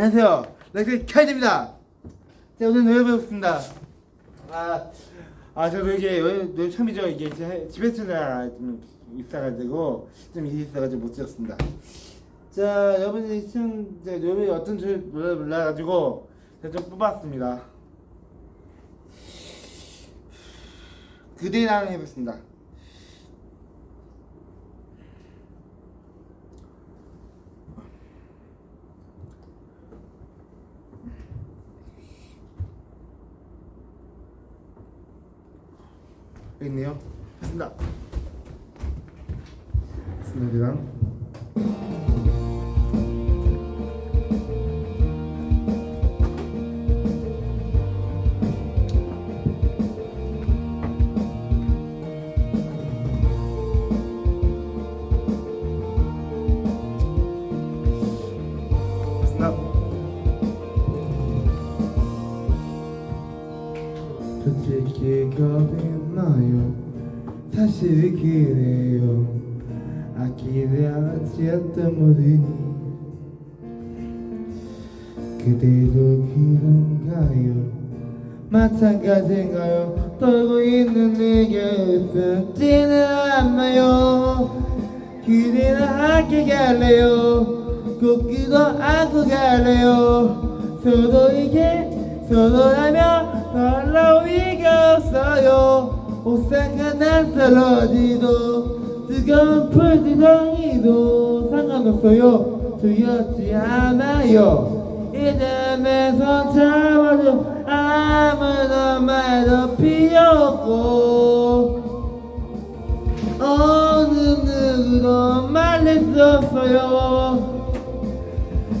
안녕하세요. 렉스 카이드입니다. 자, 오늘 노래 배웠습니다. 아, 아, 저도 이게 노래, 처음이죠. 이게 제 집에서 좀 있어가지고 좀 일이 있어가지고 못 찍었습니다. 자, 여러분이 자, 노래 어떤 노래 불러가지고 제가 좀 뽑았습니다. 그대랑 해봤습니다. 여기 있네요. 했습니다. 했습니다. 솔직히 겁이 나요. 사실 그래요. 아끼려 하지였던 모르니 그대도 그런가요? 마찬가지인가요? 떨고 있는 내게 웃지는 않나요? 그대는 함께 갈래요? 꼭 그도 안고 갈래요? 서로에게 서로라면 리가 없어요. 오싹한 날 떨어지도 뜨거운 풀두덩이도 상관없어요. 두렵지 않아요. 손 잡아줘 아무도 말도 필요 없고 어느 누구도 말릴 수 없어요.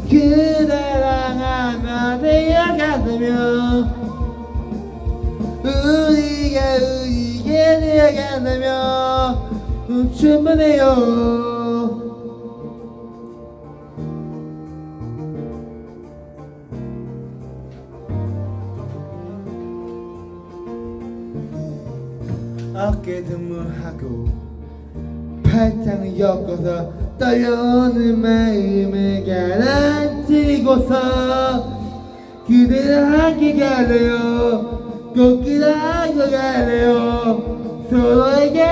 그대랑 하면 되어간다면 우리가 우리게 되어간다면 충분해요. 어깨 등무하고 팔짱을 엮어서 떨려오는 마음을 가라앉히고서 그대를 함께 갈래요 꼭 그대하고 갈래요. 서로에게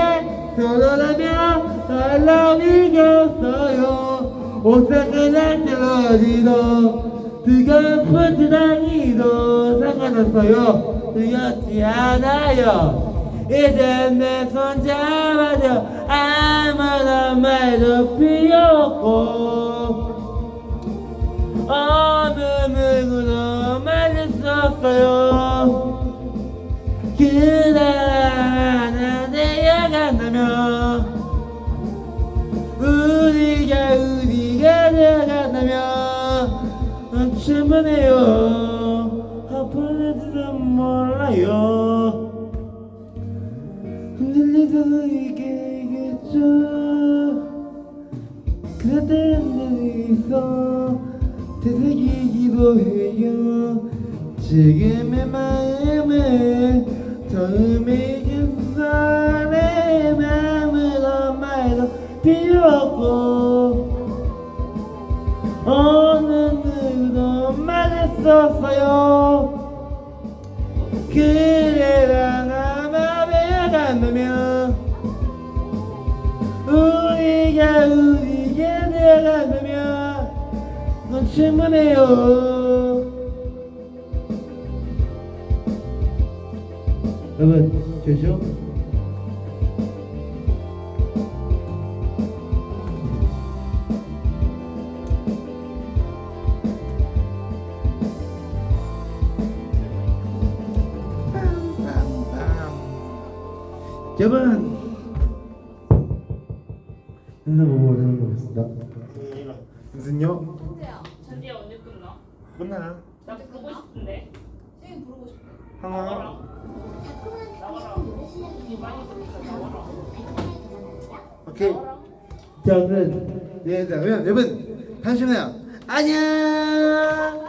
서로라면 달라온 이가 없어요. 오싹한 날 떨어지도 뜨거운 풀두덩이도 상관없어요. 두렵지 않아요. 이제 내 손 잡아줘. 아무런 말도 필요 없고. 어느 누구도 말릴 수 없어요 그대 하나 되어간다면 우리가 우리가 되어간다면 충분해요 아플지도 몰라요 흔들리도 이게겠죠 그럴 때는 있어 되새기기도 해요 지금의 마음 수 없어요 그래랑 아마 배어간다면 우리가 우리게 되어간다면 넌 충분해요 여러분 되죠? 여러분 인사 보고 하는 거 같습니다 무슨요? 천재야. 천재야 언제 끝나? 끝나 나 보고 싶은데. 쌤 부르고 싶어. 항아 나와라. 이 많이 부르니까 나와라. 오케이 자 오늘 네 자, 그러면 여러분 만나요 안녕